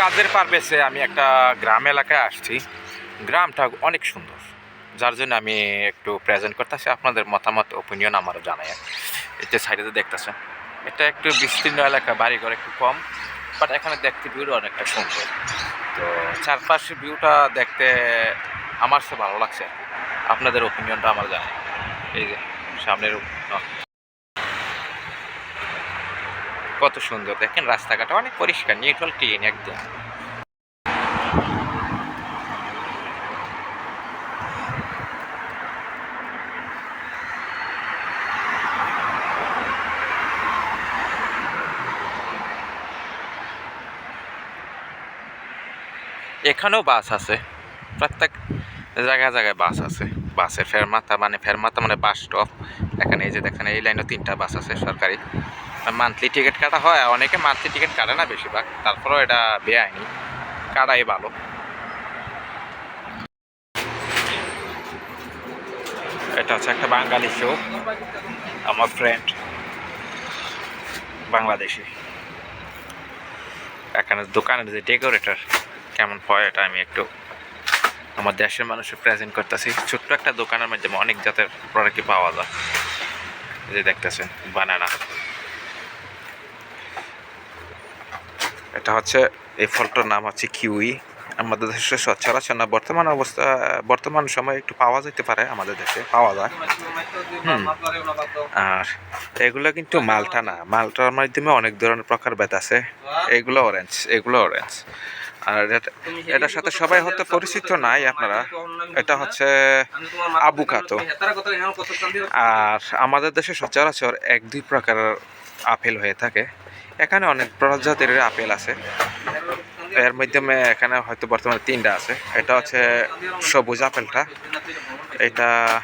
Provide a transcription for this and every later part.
কাজের পারবেসে আমি একটা গ্রাম এলাকায় আসছি। গ্রামটা অনেক সুন্দর। যার জন্য আমি একটু প্রেজেন্ট করতেছি, আপনাদের মতামত ওপিনিয়ন আমারও জানাই এই যে সাইডে দেখতেছেন, এটা একটু বিস্তীর্ণ এলাকা, বাড়িঘর একটু কম বাট এখানে দেখতে ভিউটা অনেকটা সুন্দর। তো চারপাশে ভিউটা দেখতে আমার সে ভালো লাগছে আপনাদের ওপিনিয়নটা আমার জানাই এই যে, সামনের কত সুন্দর। দেখেন রাস্তাঘাট অনেক পরিষ্কার, নিউট্রাল, ক্লিন একদম। এখানেও বাস আছে। প্রত্যেক জায়গায় জায়গায় বাস আছে। বাসের ফেরমাথা মানে ফেরমাথা মানে বাস স্টপ এখানে এই যে দেখেন, এই লাইনে তিনটা বাস আছে সরকারি। মান্থলি টিকিট কাটা হয়, অনেকে মান্থলি টিকিট কাটে না বেশিরভাগ। তারপরেও এটা বেআইনি, কাটাই ভালো। এটা হচ্ছে একটা বাঙালি শো আমার ফ্রেন্ড বাংলাদেশি। এখানে দোকানের যে ডেকোরেটর কেমন হয় এটা আমি একটু আমার দেশের মানুষের প্রেজেন্ট করতেছি। ছোট্ট একটা দোকানের মধ্যে অনেক জাতের প্রোডাক্টই পাওয়া যায়। যে দেখতেছেন বানানা এটা হচ্ছে, এই ফলটার নাম হচ্ছে কিউই। আমাদের দেশে সচরাচর না, বর্তমান অবস্থা, বর্তমান সময়ে একটু পাওয়া যেতে পারে, আমাদের দেশে পাওয়া যায়। হুম। আর এগুলো কিন্তু মালটা না, মালটার মাধ্যমে অনেক ধরনের প্রকারভেদ আছে। এগুলো অরেঞ্জ এগুলো অরেঞ্জ আর এটা- এটার সাথে সবাই হয়তো পরিচিত নাই আপনারা। এটা হচ্ছে আবুকাতো আর আমাদের দেশে সচরাচর এক, দুই প্রকারের আপেল হয়ে থাকে। এখানে অনেক প্রজাতির আপেল আছে। এর মাধ্যমে এখানে হয়তো বর্তমানে তিনটা আছে। এটা হচ্ছে সবুজ আপেলটা। এটা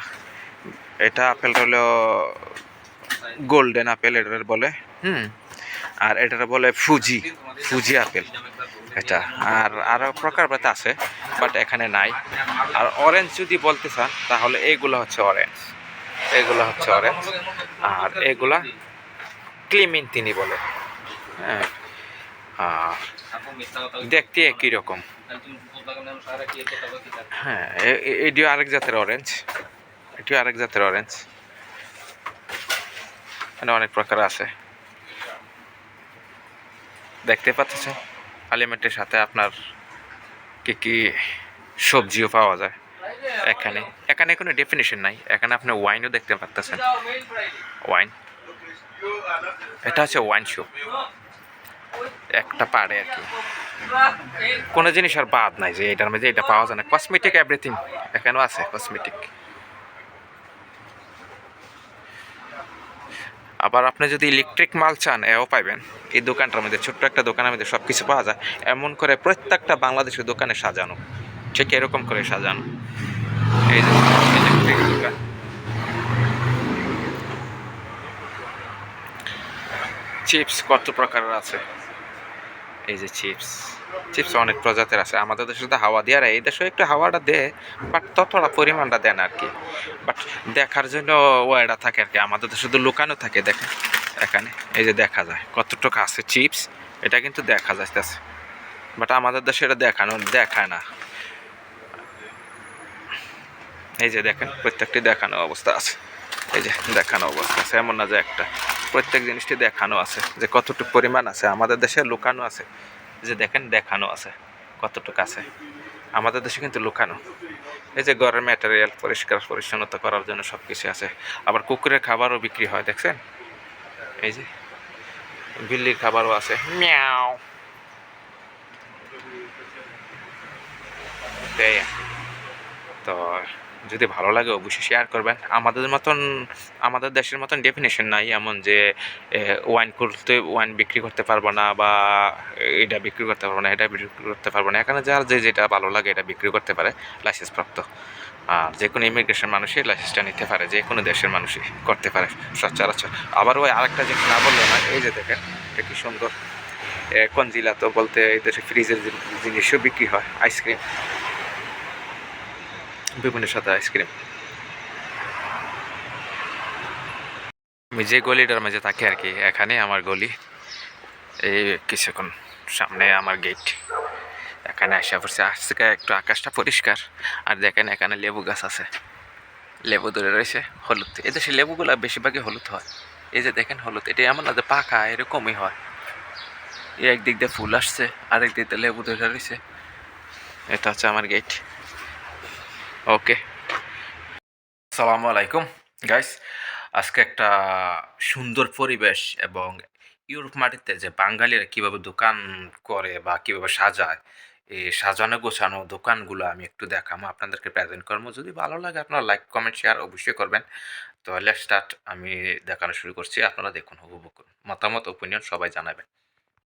এটা আপেলটা হলো গোল্ডেন আপেল এটার বলে। হুম। আর এটার বলে ফুজি। Fuji apple. এটা। আর আরও প্রকারভেদ আছে বাট এখানে নাই। আর অরেঞ্জ যদি বলতে চান, তাহলে এইগুলো হচ্ছে অরেঞ্জ এগুলো হচ্ছে অরেঞ্জ আর এগুলা ক্লিমিন তিনি বলে। হ্যাঁ। দেখতে একই রকম। হ্যাঁ এটিও আরেক জাতের অরেঞ্জ এটিও আরেক জাতের অরেঞ্জ এখানে অনেক প্রকার আছে। দেখতে পাচ্ছেন? আলিমেন্টের সাথে আপনার কি কি সবজিও পাওয়া যায়? এখানে এখানে কোনো ডেফিনেশন নাই। এখানে আপনি ওয়াইনও দেখতে পারতেছেন। ওয়াইন এটা হচ্ছে ওয়াইন শপ একটা পাড়ে আর কি। কোনো জিনিস আর বাদ নাই যে এটার মধ্যে এটা পাওয়া যায় না। কসমেটিক এভরিথিং এখানেও আছে কসমেটিক আবার আপনি যদি ইলেকট্রিক মাল চান, এও পাইবেন। এই দোকানটার মধ্যে, ছোট্ট একটা দোকানের মধ্যে সব কিছু পাওয়া যায়। এমন করে প্রত্যেকটা বাংলাদেশের দোকানে সাজানো। ঠিক এরকম করে সাজানো। এই যে ইলেকট্রিক দোকান। চিপস কত প্রকারের আছে? এই যে চিপস চিপস অনেক প্রজাতির আছে। আমাদের দেশে তো হাওয়া দিয়ে আর এই দেশে একটু হাওয়াটা দেয় বাট ততটা পরিমাণটা দেন আর কি। বাট দেখার জন্য ওয়াইডা থাকে আর কি। আমাদের দেশে তো লুকানো থাকে, দেখেন, এখানে। এই যে দেখা যায়, কতটুকু আছে চিপস, এটা কিন্তু দেখা যাইতেছে। বাট আমাদের দেশে এটা দেখানো, দেখায় না। এই যে দেখেন, প্রত্যেকটি দেখানো অবস্থা আছে। এই যে দেখানো অবস্থা আছে, এমন না যে একটা। প্রত্যেক জিনিসটি দেখানো আছে, যে কতটুকু পরিমাণ আছে। আমাদের দেশে লুকানো আছে। যে দেখেন দেখানো আছে, কতটুকু আছে। আমাদের দেশে কিন্তু লুকানো। এই যে ঘরের ম্যাটেরিয়াল পরিষ্কার, পরিচ্ছন্নতা করার জন্য সব কিছু আছে। আবার কুকুরের খাবারও বিক্রি হয়, দেখছেন? এই যে বিল্লির খাবারও আছে। মিয়াও। তো যদি ভালো লাগে অবশ্যই শেয়ার করবেন। আমাদের মতন, আমাদের দেশের মতন ডেফিনেশন নাই এমন যে ওয়াইন করতে ওয়াইন বিক্রি করতে পারব না বা এটা বিক্রি করতে পারব না, এটা বিক্রি করতে পারব না। এখানে যার যে যেটা ভালো লাগে এটা বিক্রি করতে পারে লাইসেন্স প্রাপ্ত আর যে কোনো ইমিগ্রেশন মানুষই লাইসেন্সটা নিতে পারে, যে কোনো দেশের মানুষই করতে পারে সচরাচর। আবার ওই আরেকটা জিনিস না বলল না এই যে দেখেন, এটা কি সুন্দর। কোন জেলা তো বলতে এই দেশে ফ্রিজের জিনিসও বিক্রি হয় আইসক্রিম বিভিন্ন সাথে আইসক্রিম আমি যে গলিটার মাঝে থাকি আর কি এখানে আমার গলি। এই কিছুক্ষণ সামনে আমার গেট এখানে আসা পড়ছে। আজকে একটু আকাশটা পরিষ্কার। আর দেখেন এখানে লেবু গাছ আছে। লেবু ধরে রয়েছে, হলুদ। এদেশে লেবুগুলো বেশিরভাগই হলুদ হয়। এই যে দেখেন হলুদ, এটা এমন না যে পাকা, এরকমই হয়। এই একদিক দিয়ে ফুল আসছে, আরেক দিক দিয়ে লেবু ধরে রয়েছে। এটা হচ্ছে আমার গেট ওকে আসসালামু আলাইকুম গাইস আজকে একটা সুন্দর পরিবেশ এবং ইউরোপ মাটিতে যে বাঙালিরা কীভাবে দোকান করে বা কীভাবে সাজায় এই সাজানো গোছানো দোকানগুলো আমি একটু দেখাবো আপনাদেরকে প্রেজেন্ট করব যদি ভালো লাগে আপনারা লাইক কমেন্ট শেয়ার অবশ্যই করবেন। তো লেট স্টার্ট আমি দেখানো শুরু করছি, আপনারা দেখুন, উপভোগ করুন। মতামত ওপিনিয়ন সবাই জানাবেন।